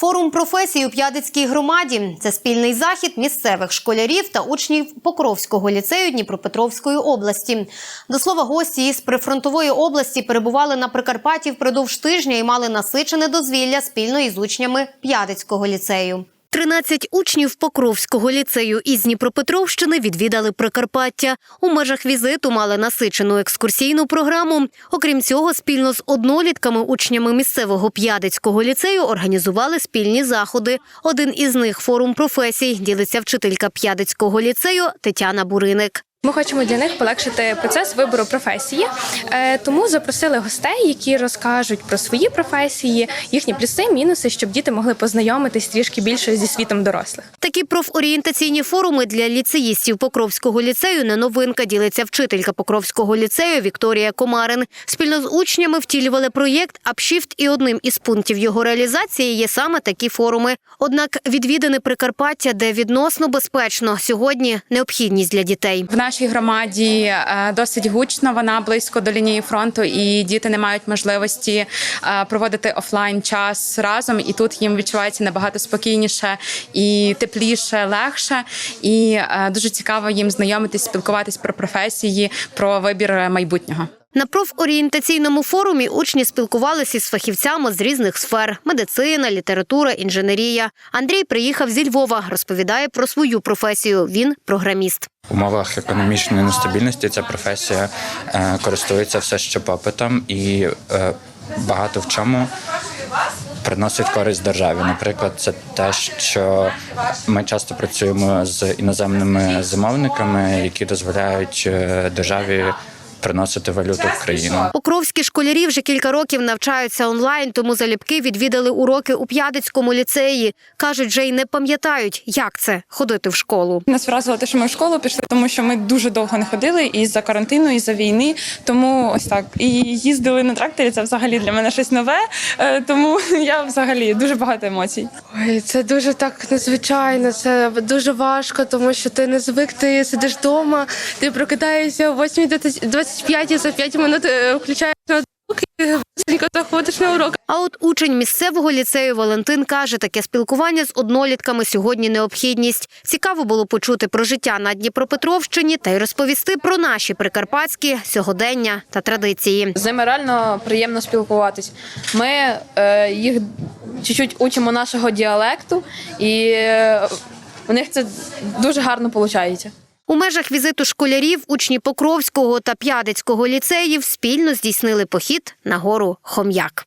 Форум професій у П'ядицькій громаді це спільний захід місцевих школярів та учнів Покровського ліцею Дніпропетровської області. До слова, гості із прифронтової області перебували на Прикарпатті впродовж тижня і мали насичене дозвілля спільно із учнями П'ядицького ліцею. 13 учнів Покровського ліцею із Дніпропетровщини відвідали Прикарпаття. У межах візиту мали насичену екскурсійну програму. Окрім цього, спільно з однолітками учнями місцевого П'ядицького ліцею організували спільні заходи. Один із них форум професій ділиться вчителька П'ядицького ліцею Тетяна Буриник. Ми хочемо для них полегшити процес вибору професії, е, тому запросили гостей, які розкажуть про свої професії, їхні плюси, мінуси, щоб діти могли познайомитись трішки більше зі світом дорослих. Такі профорієнтаційні форуми для ліцеїстів Покровського ліцею не новинка, ділиться вчителька Покровського ліцею Вікторія Комарин. Спільно з учнями втілювали проєкт «Апшіфт» і одним із пунктів його реалізації є саме такі форуми. Однак відвідане Прикарпаття, де відносно безпечно, сьогодні необхідність для дітей. Нашій громаді е, досить гучно. Вона близько до лінії фронту, і діти не мають можливості е, проводити офлайн час разом. І тут їм відчувається набагато спокійніше і тепліше, легше. І е, дуже цікаво їм знайомитись, спілкуватись про професії, про вибір майбутнього. На профорієнтаційному форумі учні спілкувалися із фахівцями з різних сфер: медицина, література, інженерія. Андрій приїхав зі Львова, розповідає про свою професію. Він програміст. В умовах економічної нестабільності ця професія е, користується все ще попитом і е, багато в чому приносить користь державі. Наприклад, це те, що ми часто працюємо з іноземними замовниками, які дозволяють е, державі приносити валюту в країну. Покровські школярі вже кілька років навчаються онлайн, тому залюбки відвідали уроки у П'ядицькому ліцеї. кажуть, вже й не пам'ятають, як це ходити в школу. Нас вразило те, що ми в школу пішли, тому що ми дуже довго не ходили і за карантину, і за війни. Тому ось так. І їздили на тракторі. Це взагалі для мене щось нове. Е, Тому я взагалі дуже багато емоцій. Ой, це дуже так незвичайно, це дуже важко, тому що ти не звик, ти сидиш вдома, ти прокидаєшся о 8.25 за 5 минут е, включаєш ноутбук і швидко заходиш на урок. А от учень місцевого ліцею Валентин каже, таке спілкування з однолітками сьогодні необхідність. Цікаво було почути про життя на Дніпропетровщині та й розповісти про наші прикарпатські сьогодення та традиції. З ними реально приємно спілкуватись. Ми е, їх чуть-чуть учимо нашого діалекту, і е, у них це дуже гарно виходить. У межах візиту школярів учні Покровського та П'ядицького ліцеїв спільно здійснили похід на гору Хом'як.